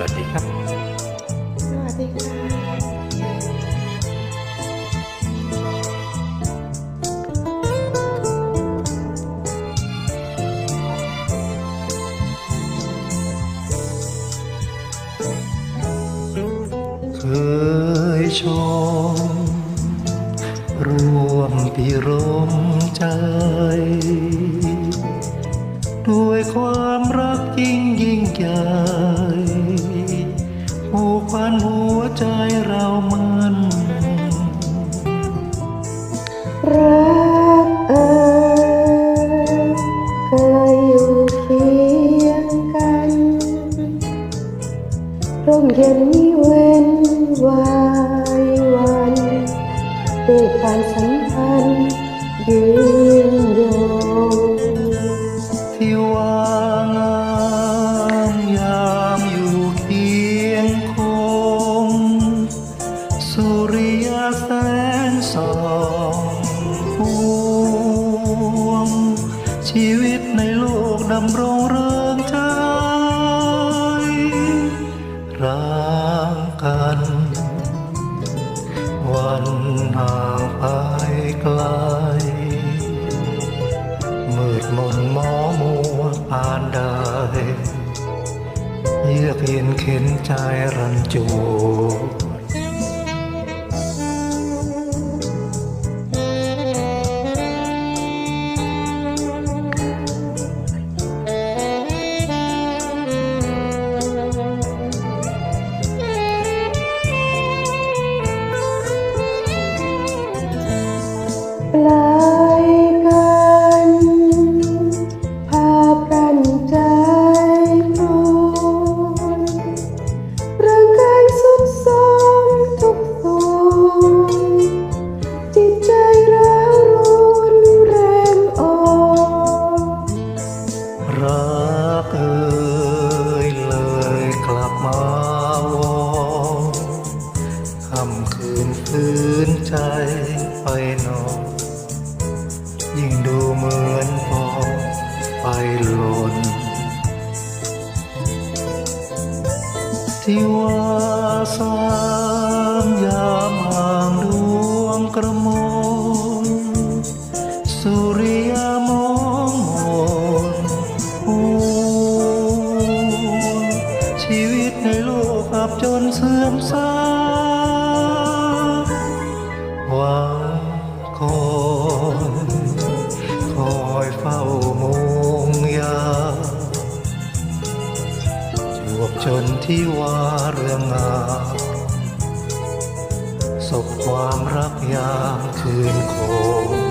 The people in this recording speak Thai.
สวัสดีครับ สวัสดีค่ะเคยชม ร่วมปีรมใจ ด้วยความรักยิ่งยิ่งใหญ่ ยอยู่เคียงกัน ร่มเย็นนี้เว้นวายวันด้วยความสัมพันธ์ยืนยงที่ว่างามยามอยู่เคียงคง สุริยแสงส่องพวงชีวิต ดำรงเริงใจ รักกัน วันห่างไปไกล มืดมนมอมัวผ่านได้เยือกเย็นเข็นใจรันจู วนไกลกันพาพรันใจครวนร่างกายสุดโทรมทุกส่วนจิตใจร้าวรุนแรงอ่อนรักเอ่ยเลยกลับมาวอนคำคืนคืนใจไปนอน เหมือนพองไปหล่นที่ว่าสามยามห่างดวงกระมนสุริยมองมนหัวชีวิตในโลกอับจนเสื่อมทราหวัง ที่ว่าเรื่องงามศพความรักยามคืนคง